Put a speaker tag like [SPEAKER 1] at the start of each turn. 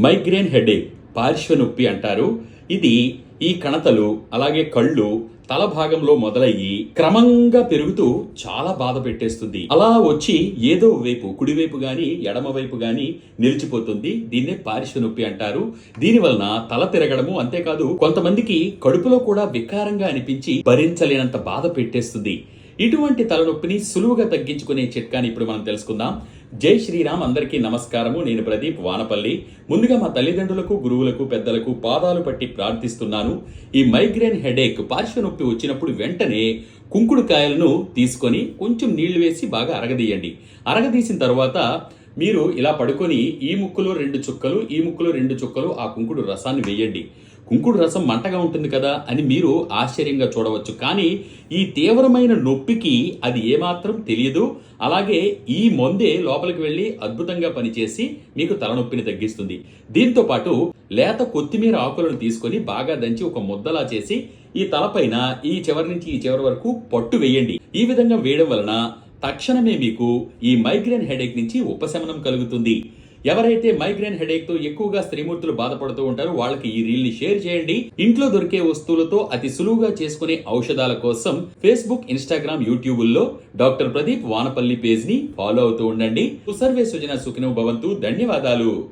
[SPEAKER 1] Migraine headache పార్శ్వ నొప్పి అంటారు. ఇది ఈ కణతలు అలాగే కళ్ళు తల భాగంలో మొదలయ్యి క్రమంగా పెరుగుతూ చాలా బాధ పెట్టేస్తుంది. అలా వచ్చి ఏదో వైపు కుడివైపు గాని ఎడమ వైపు గాని నిలిచిపోతుంది. దీన్నే పార్శ్వ నొప్పి అంటారు. దీని వలన తల తిరగడము అంతేకాదు కొంతమందికి కడుపులో కూడా వికారంగా అనిపించి భరించలేనంత బాధ పెట్టేస్తుంది. ఇటువంటి తలనొప్పిని సులువుగా తగ్గించుకునే చిట్కాని ఇప్పుడు మనం తెలుసుకుందాం. జై శ్రీరామ్ అందరికీ నమస్కారము. నేను ప్రదీప్ వానపల్లి. ముందుగా మా తల్లిదండ్రులకు గురువులకు పెద్దలకు పాదాలు పట్టి ప్రార్థిస్తున్నాను. ఈ మైగ్రేన్ హెడేక్ పార్శ్వ నొప్పి వచ్చినప్పుడు వెంటనే కుంకుడుకాయలను తీసుకొని కొంచెం నీళ్ళు వేసి బాగా అరగదీయండి. అరగదీసిన తర్వాత మీరు ఇలా పడుకొని ఈ ముక్కులో రెండు చుక్కలు ఈ ముక్కులో రెండు చుక్కలు ఆ కుంకుడు రసాన్ని వేయండి. కుంకుడు రసం మంటగా ఉంటుంది కదా అని మీరు ఆశ్చర్యంగా చూడవచ్చు. కానీ ఈ తీవ్రమైన నొప్పికి అది ఏమాత్రం తెలియదు. అలాగే ఈ మందే లోపలికి వెళ్ళి అద్భుతంగా పనిచేసి మీకు తలనొప్పిని తగ్గిస్తుంది. దీంతో పాటు లేత కొత్తిమీర ఆకులను తీసుకొని బాగా దంచి ఒక ముద్దలా చేసి ఈ తలపైన ఈ చివరి నుంచి ఈ చివరి వరకు పట్టు వేయండి. ఈ విధంగా వేయడం వలన తక్షణమే మీకు ఈ మైగ్రేన్ హెడేక్ నుంచి ఉపశమనం కలుగుతుంది. ఎవరైతే మైగ్రేన్ హెడేక్తో ఎక్కువగా స్త్రీమూర్తులు బాధపడుతూ ఉంటారో వాళ్ళకి ఈ రీల్ని షేర్ చేయండి. ఇంట్లో దొరికే వస్తువులతో అతి సులువుగా చేసుకునే ఔషధాల కోసం ఫేస్బుక్ ఇన్స్టాగ్రామ్ యూట్యూబుల్లో డాక్టర్ ప్రదీప్ వానపల్లి పేజ్ని ఫాలో అవుతూ ఉండండి. సుసర్వే సుజన సుఖినో భవంతు. ధన్యవాదాలు.